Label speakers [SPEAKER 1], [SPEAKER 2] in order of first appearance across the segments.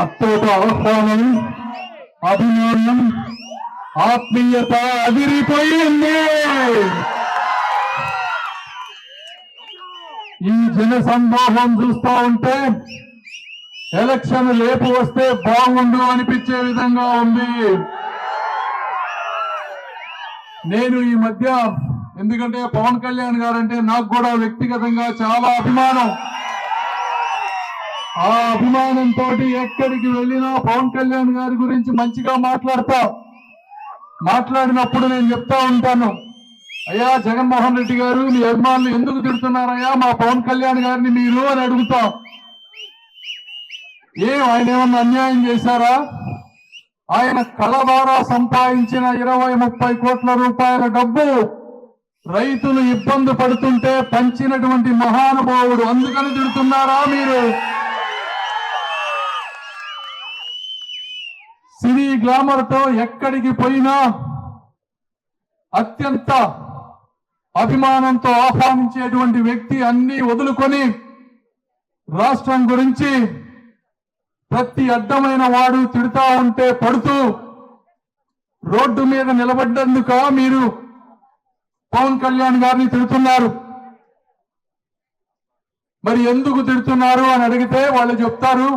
[SPEAKER 1] అత్యంత ఆహ్వానం అభిమానం ఆత్మీయత అదిరిపోయింది. ఈ జన సందోహం చూస్తా ఉంటే ఎలక్షన్ లేపు వస్తే బాగుండు అనిపించే విధంగా ఉంది. నేను ఈ మధ్య ఎందుకంటే పవన్ కళ్యాణ్ గారంటే నాకు కూడా వ్యక్తిగతంగా చాలా అభిమానం. ఆ అభిమానంతో ఎక్కడికి వెళ్ళినా పవన్ కళ్యాణ్ గారి గురించి మంచిగా మాట్లాడతా మాట్లాడినప్పుడు నేను చెప్తా ఉంటాను. అయ్యా జగన్మోహన్ రెడ్డి గారు మీ అభిమానులు ఎందుకు తిడుతున్నారయ్యా? మా పవన్ కళ్యాణ్ గారిని మీరు అని అడుగుతాం. ఏం ఆయన ఏమన్నా అన్యాయం చేశారా? ఆయన కళ ద్వారా సంపాదించిన ఇరవై ముప్పై కోట్ల రూపాయల డబ్బు? రైతులు ఇబ్బంది పడుతుంటే పంచినటువంటి మహానుభావుడు అందుకని తిడుతున్నారా మీరు? సినీ గ్లామర్తో ఎక్కడికి పోయినా అత్యంత అభిమానంతో ఆహ్వానించేటువంటి వ్యక్తి అన్ని వదులుకొని రాష్ట్రం గురించి ప్రతి అడ్డమైన వాడు తిడుతా ఉంటే పడుతూ రోడ్డు మీద నిలబడ్డందుక మీరు పవన్ కళ్యాణ్ గారిని తిడుతున్నారు. మరి ఎందుకు తిడుతున్నారు అని అడిగితే వాళ్ళు చెప్తారు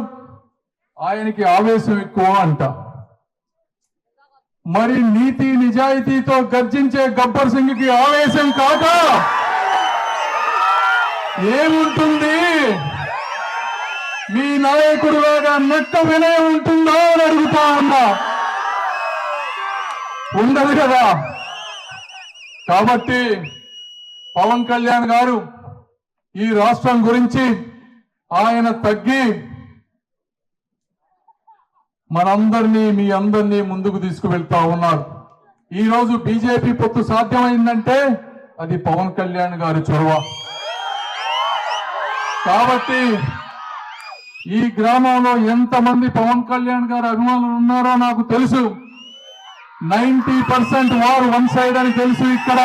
[SPEAKER 1] ఆయనకి ఆవేశం ఎక్కువ అంట. మరి నీతి నిజాయితీతో గర్జించే గబ్బర్ సింగ్కి ఆవేశం కాక ఏముంటుంది? మీ నాయకుడు లాగా నట్ట వినయం ఉంటుందా అని అడుగుతా ఉన్నా. ఉండదు కదా. కాబట్టి పవన్ కళ్యాణ్ గారు ఈ రాష్ట్రం గురించి ఆయన తగ్గి మనందరినీ మీ అందరినీ ముందుకు తీసుకువెళ్తా ఉన్నారు. ఈ రోజు బీజేపీ పొత్తు సాధ్యమైందంటే అది పవన్ కళ్యాణ్ గారి చొరవ. కాబట్టి ఈ గ్రామంలో ఎంతమంది పవన్ కళ్యాణ్ గారి అభిమానులు ఉన్నారో నాకు తెలుసు. నైన్టీ పర్సెంట్ వారు వన్ సైడ్ అని తెలుసు ఇక్కడ.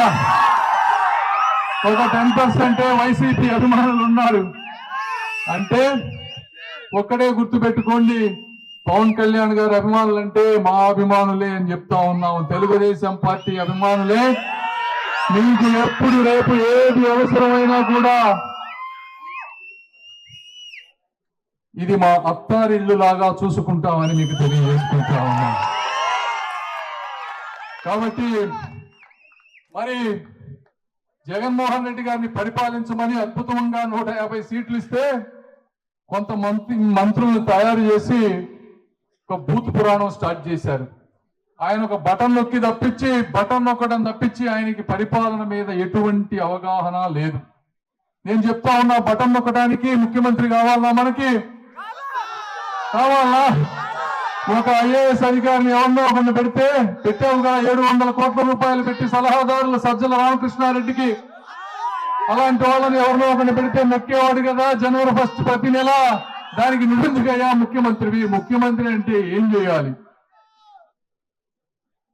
[SPEAKER 1] ఒక టెన్ పర్సెంటే వైసీపీ అభిమానులు ఉన్నారు. అంటే ఒక్కడే గుర్తు పెట్టుకోండి పవన్ కళ్యాణ్ గారి అభిమానులు అంటే మా అభిమానులే అని చెప్తా ఉన్నాము. తెలుగుదేశం పార్టీ అభిమానులే. మీకు ఎప్పుడు రేపు ఏది అవసరమైనా కూడా ఇది మా అత్తారిల్లు లాగా చూసుకుంటామని మీకు తెలియజేసుకుంటా ఉన్నాం. కాబట్టి మరి జగన్మోహన్ రెడ్డి గారిని పరిపాలించమని అద్భుతంగా నూట యాభై సీట్లు ఇస్తే కొంత మంత్రి మంత్రులను తయారు చేసి ఒక భూత్ పురాణం స్టార్ట్ చేశారు. ఆయన ఒక బటన్ నొక్కి తప్పించి బటన్ నొక్కడం తప్పించి ఆయనకి పరిపాలన మీద ఎటువంటి అవగాహన లేదు. నేను చెప్తా ఉన్నా బటన్ నొక్కడానికి ముఖ్యమంత్రి కావాలా మనకి? కావాలా? ఒక ఐఏఎస్ అధికారిని ఎవరినో ఒకరిని పెడితే పెట్టావుగా ఏడు వందల కోట్ల రూపాయలు పెట్టి సలహాదారులు సజ్జల రామకృష్ణారెడ్డికి. అలాంటి వాళ్ళని ఎవరినో ఒకరిని పెడితే నొక్కేవాడు కదా జనవరి ఫస్ట్ ప్రతి నెల. దానికి నిధులుగా ముఖ్యమంత్రి ముఖ్యమంత్రి అంటే ఏం చేయాలి?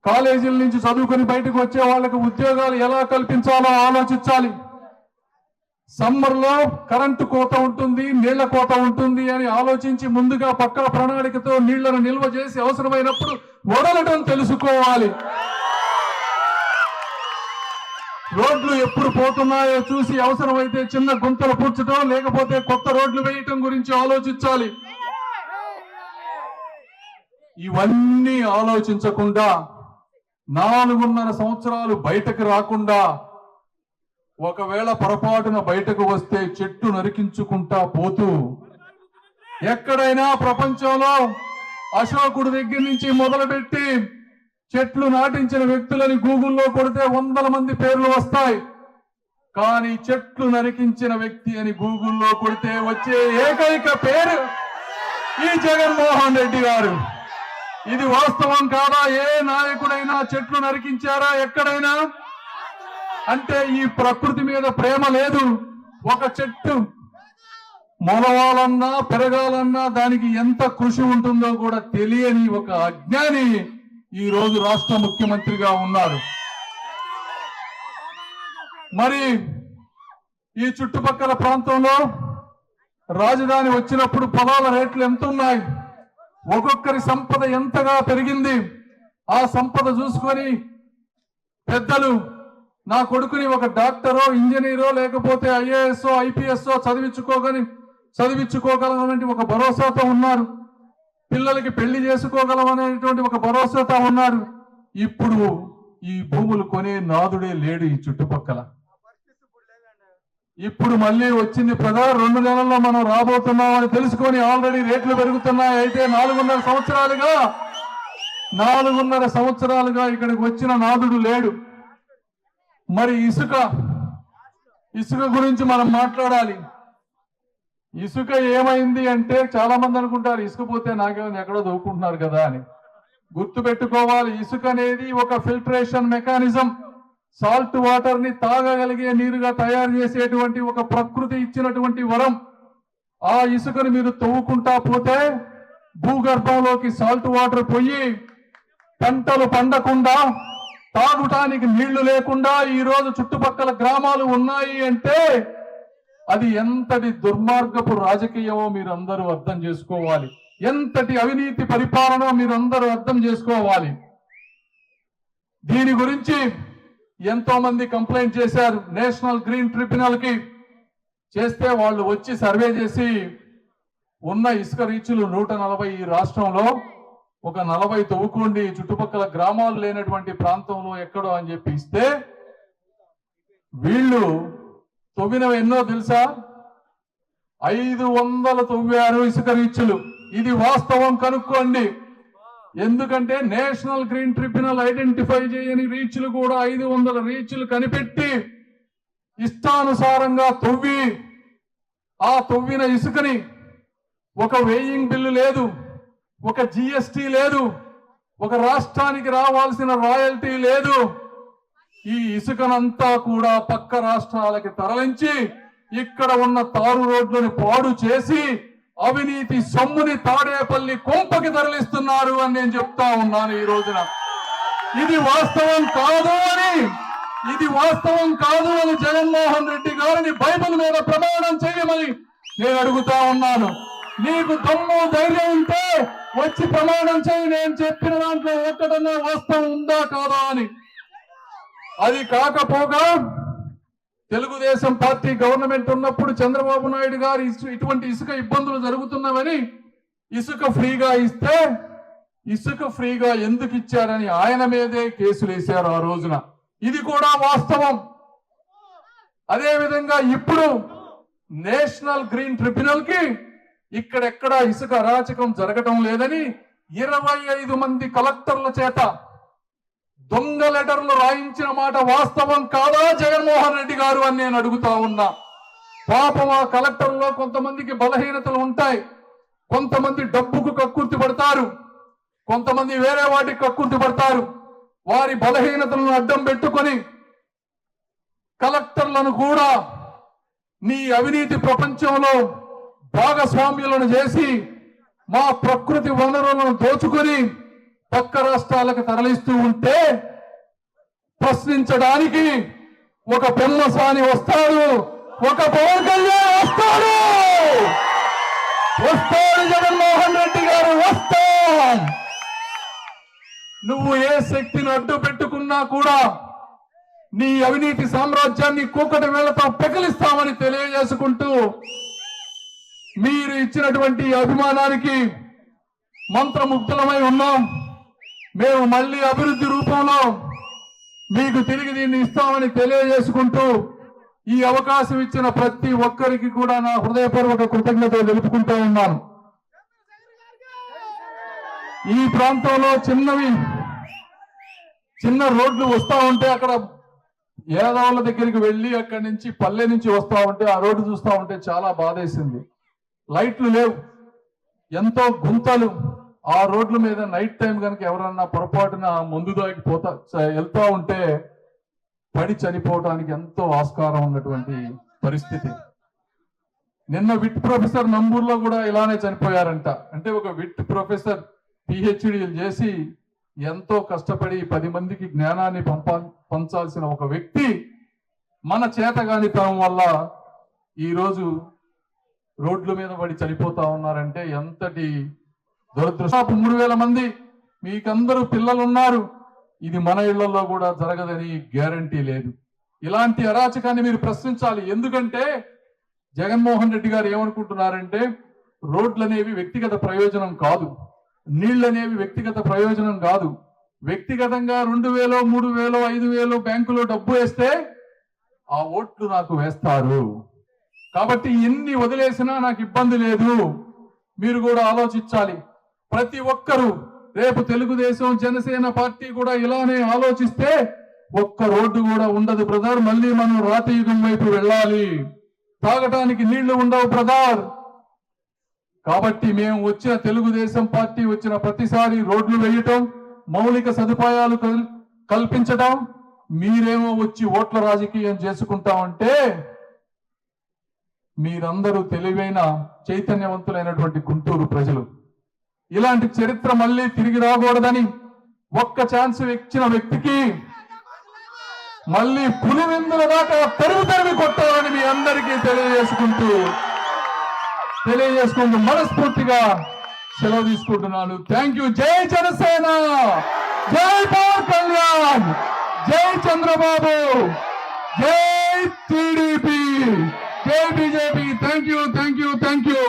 [SPEAKER 1] కాలేజీల నుంచి చదువుకొని బయటకు వచ్చే వాళ్ళకి ఉద్యోగాలు ఎలా కల్పించాలో ఆలోచించాలి. సమ్మర్లో కరెంటు కోత ఉంటుంది నీళ్ళ కోత ఉంటుంది అని ఆలోచించి ముందుగా పక్కా ప్రణాళికతో నీళ్ళను నిల్వ చేసి అవసరమైనప్పుడు వదలడం తెలుసుకోవాలి. రోడ్లు ఎప్పుడు పోతున్నాయో చూసి అవసరమైతే చిన్న గుంతలు పూడ్చడం లేకపోతే కొత్త రోడ్లు వేయటం గురించి ఆలోచించాలి. ఇవన్నీ ఆలోచించకుండా నాలుగున్నర సంవత్సరాలు బయటకు రాకుండా ఒకవేళ పొరపాటున బయటకు వస్తే చెట్టు నరికించుకుంటా పోతూ ఎక్కడైనా ప్రపంచంలో అశోకుడు దగ్గర నుంచి మొదలుపెట్టి చెట్లు నాటించిన వ్యక్తులని గూగుల్లో కొడితే వందల మంది పేర్లు వస్తాయి. కానీ చెట్లు నరికించిన వ్యక్తి అని గూగుల్లో కొడితే వచ్చే ఏకైక పేరు ఈ జగన్మోహన్ రెడ్డి గారు. ఇది వాస్తవం కాదా? ఏ నాయకుడైనా చెట్లు నరికించారా ఎక్కడైనా? అంటే ఈ ప్రకృతి మీద ప్రేమ లేదు. ఒక చెట్టు మొలవాలన్నా పెరగాలన్నా దానికి ఎంత కృషి ఉంటుందో కూడా తెలియని ఒక అజ్ఞాని ఈ రోజు రాష్ట్ర ముఖ్యమంత్రిగా ఉన్నారు. మరి ఈ చుట్టుపక్కల ప్రాంతంలో రాజధాని వచ్చినప్పుడు పొలాల రేట్లు ఎంత ఉన్నాయి ఒక్కొక్కరి సంపద ఎంతగా పెరిగింది. ఆ సంపద చూసుకొని పెద్దలు నా కొడుకుని ఒక డాక్టరో ఇంజనీరో లేకపోతే ఐఏఎస్ఓ ఐపీఎస్ఓ చదివించుకోగని చదివించుకోగలనటువంటి ఒక భరోసాతో ఉన్నారు. పిల్లలకి పెళ్ళి చేసుకోగలం అనేటువంటి ఒక భరోసాతో ఉన్నారు ఇప్పుడు ఈ భూములు కొనే నాదుడే లేడు ఈ చుట్టుపక్కల. ఇప్పుడు మళ్ళీ వచ్చింది ప్రజా రెండు నెలల్లో మనం రాబోతున్నామని తెలుసుకొని ఆల్రెడీ రేట్లు పెరుగుతున్నాయి. అయితే నాలుగున్నర సంవత్సరాలుగా నాలుగున్నర సంవత్సరాలుగా ఇక్కడికి వచ్చిన నాదుడు లేడు. మరి ఇసుక ఇసుక గురించి మనం మాట్లాడాలి. ఇసుక ఏమైంది అంటే చాలా మంది అనుకుంటారు ఇసుక పోతే నాకేమైంది ఎక్కడో దూకుంటున్నారు కదా అని. గుర్తు పెట్టుకోవాలి ఇసుక అనేది ఒక ఫిల్టరేషన్ మెకానిజం. సాల్ట్ వాటర్ని తాగగలిగే నీరుగా తయారు చేసేటువంటి ఒక ప్రకృతి ఇచ్చినటువంటి వరం. ఆ ఇసుకను మీరు తవ్వుకుంటా పోతే భూగర్భంలోకి సాల్ట్ వాటర్ పోయి పంటలు పండకుండా తాగుటానికి నీళ్ళు లేకుండా ఈరోజు చుట్టుపక్కల గ్రామాలు ఉన్నాయి అంటే అది ఎంతటి దుర్మార్గపు రాజకీయమో మీరు అందరూ అర్థం చేసుకోవాలి. ఎంతటి అవినీతి పరిపాలన మీరందరూ అర్థం చేసుకోవాలి. దీని గురించి ఎంతో మంది కంప్లైంట్ చేశారు. నేషనల్ గ్రీన్ ట్రిబ్యునల్కి చేస్తే వాళ్ళు వచ్చి సర్వే చేసి ఉన్న ఇసుక రీచులు నూట నలభై ఈ రాష్ట్రంలో ఒక నలభై తవ్వుకోండి చుట్టుపక్కల గ్రామాలు లేనటువంటి ప్రాంతంలో ఎక్కడో అని చెప్పి ఇస్తే వీళ్ళు తవ్వినవి ఎన్నో తెలుసా? ఐదు వందల తవ్వారు ఇసుక రీచ్లు. ఇది వాస్తవం కనుక్కోండి. ఎందుకంటే నేషనల్ గ్రీన్ ట్రిబ్యునల్ ఐడెంటిఫై చేయని రీచ్లు కూడా ఐదు వందల రీచ్లు కనిపెట్టి ఇష్టానుసారంగా తవ్వి ఆ తవ్విన ఇసుకని ఒక వేయింగ్ బిల్లు లేదు ఒక జిఎస్టి లేదు ఒక రాష్ట్రానికి రావాల్సిన రాయల్టీ లేదు. ఈ ఇసుకనంతా కూడా పక్క రాష్ట్రాలకి తరలించి ఇక్కడ ఉన్న తారు రోడ్లను పాడు చేసి అవినీతి సొమ్ముని తాడేపల్లి కొంపకి తరలిస్తున్నారు అని నేను చెప్తా ఉన్నాను ఈ రోజున. ఇది వాస్తవం కాదు అని ఇది వాస్తవం కాదు అని జగన్మోహన్ రెడ్డి గారిని బైబిల్ మీద ప్రమాణం చేయమని నేను అడుగుతా ఉన్నాను. నీకు దమ్ము ధైర్యం ఉంటే వచ్చి ప్రమాణం చేయి నేను చెప్పిన దాంట్లో ఒక్కటన్నా వాస్తవం ఉందా కాదా అని. అది కాకపోగా తెలుగుదేశం పార్టీ గవర్నమెంట్ ఉన్నప్పుడు చంద్రబాబు నాయుడు గారు ఇటువంటి ఇసుక ఇబ్బందులు జరుగుతున్నవని ఇసుక ఫ్రీగా ఇస్తే ఇసుక ఫ్రీగా ఎందుకు ఇచ్చారని ఆయన మీదే కేసులు వేశారు ఆ రోజున. ఇది కూడా వాస్తవం. అదేవిధంగా ఇప్పుడు నేషనల్ గ్రీన్ ట్రిబ్యునల్కి ఇక్కడెక్కడా ఇసుక అరాచకం జరగటం లేదని ఇరవై ఐదు మంది కలెక్టర్ల చేత దొంగ లెటర్లు రాయించిన మాట వాస్తవం కాదా జగన్మోహన్ రెడ్డి గారు అని నేను అడుగుతా ఉన్నా. పాపం ఆ కలెక్టర్లో కొంతమందికి బలహీనతలు ఉంటాయి. కొంతమంది డబ్బుకు కక్కుర్తి పడతారు. కొంతమంది వేరే వాటికి కక్కుర్తి పడతారు. వారి బలహీనతలను అడ్డం పెట్టుకొని కలెక్టర్లను కూడా నీ అవినీతి ప్రపంచంలో భాగస్వామ్యులను చేసి మా ప్రకృతి వనరులను దోచుకొని పక్క రాష్ట్రాలకు తరలిస్తూ ఉంటే ప్రశ్నించడానికి ఒక పెమ్మసాని వస్తాడు ఒక పవన్ కళ్యాణ్ వస్తాడు. వస్తాడు జగన్మోహన్ రెడ్డి గారు వస్తా నువ్వు ఏ శక్తిని అడ్డు పెట్టుకున్నా కూడా నీ అవినీతి సామ్రాజ్యాన్ని కూకటి వేళతో పెకిలిస్తామని తెలియజేసుకుంటూ మీరు ఇచ్చినటువంటి అభిమానానికి మంత్రముగ్ధులమై ఉన్నాం. మేము మళ్ళీ అభివృద్ధి రూపంలో మీకు తిరిగి దీన్ని ఇస్తామని తెలియజేసుకుంటూ ఈ అవకాశం ఇచ్చిన ప్రతి ఒక్కరికి కూడా నా హృదయపూర్వక కృతజ్ఞతలు తెలుపుకుంటూ ఉన్నాను. ఈ ప్రాంతంలో చిన్నవి చిన్న రోడ్లు వస్తూ ఉంటే అక్కడ ఏదవాళ్ళ దగ్గరికి వెళ్ళి అక్కడి నుంచి పల్లె నుంచి వస్తూ ఉంటే ఆ రోడ్డు చూస్తా ఉంటే చాలా బాధేసింది. లైట్లు లేవు. ఎంతో గుంతలు ఆ రోడ్ల మీద నైట్ టైం కనుక ఎవరన్నా పొరపాటున ముందు దాకి పోతా వెళ్తా ఉంటే పడి చనిపోవడానికి ఎంతో ఆస్కారం ఉన్నటువంటి పరిస్థితి. నిన్న విట్ ప్రొఫెసర్ నంబూర్లో కూడా ఇలానే చనిపోయారంట. అంటే ఒక విట్ ప్రొఫెసర్ పిహెచ్డి చేసి ఎంతో కష్టపడి పది మందికి జ్ఞానాన్ని పంప పంచాల్సిన ఒక వ్యక్తి మన చేతగానితనం వల్ల ఈరోజు రోడ్ల మీద పడి చనిపోతా ఉన్నారంటే ఎంతటి దురదృష్టపు మూడు వేల మంది. మీకందరూ పిల్లలు ఉన్నారు ఇది మన ఇళ్ళలో కూడా జరగదని గ్యారంటీ లేదు. ఇలాంటి అరాచకాన్ని మీరు ప్రశ్నించాలి. ఎందుకంటే జగన్మోహన్ రెడ్డి గారు ఏమనుకుంటున్నారంటే రోడ్లు అనేవి వ్యక్తిగత ప్రయోజనం కాదు. నీళ్ళు అనేవి వ్యక్తిగత ప్రయోజనం కాదు. వ్యక్తిగతంగా రెండు వేలో మూడు వేలో ఐదు వేలో బ్యాంకులో డబ్బు వేస్తే ఆ ఓట్లు నాకు వేస్తారు. కాబట్టి ఎన్ని వదిలేసినా నాకు ఇబ్బంది లేదు. మీరు కూడా ఆలోచించాలి. ప్రతి ఒక్కరూ రేపు తెలుగుదేశం జనసేన పార్టీ కూడా ఇలానే ఆలోచిస్తే ఒక్క రోడ్డు కూడా ఉండదు బ్రదర్. మళ్ళీ మనం రాతయుగం వైపు వెళ్ళాలి. తాగటానికి నీళ్ళు ఉండవు బ్రదర్. కాబట్టి మేము వచ్చిన తెలుగుదేశం పార్టీ వచ్చిన ప్రతిసారి రోడ్లు వేయటం మౌలిక సదుపాయాలు కల్- కల్పించటం మీరేమో వచ్చి ఓట్ల రాజకీయం చేసుకుంటామంటే మీరందరూ తెలివైన చైతన్యవంతులైనటువంటి గుంటూరు ప్రజలు. ఇలాంటి చరిత్ర మళ్ళీ తిరిగి రాకూడదని ఒక్క ఛాన్స్ ఇచ్చిన వ్యక్తికి మళ్ళీ పులివెందుల దాకా తరుగు తరిమి కొట్టాలని మీ అందరికీ తెలియజేసుకుంటూ తెలియజేసుకుంటూ మనస్ఫూర్తిగా సెలవు తీసుకుంటున్నాను. థ్యాంక్ యూ జై జనసేన! జై పవన్ కళ్యాణ్! జై చంద్రబాబు! జై టీడీపీ! జై BJP! Thank you thank you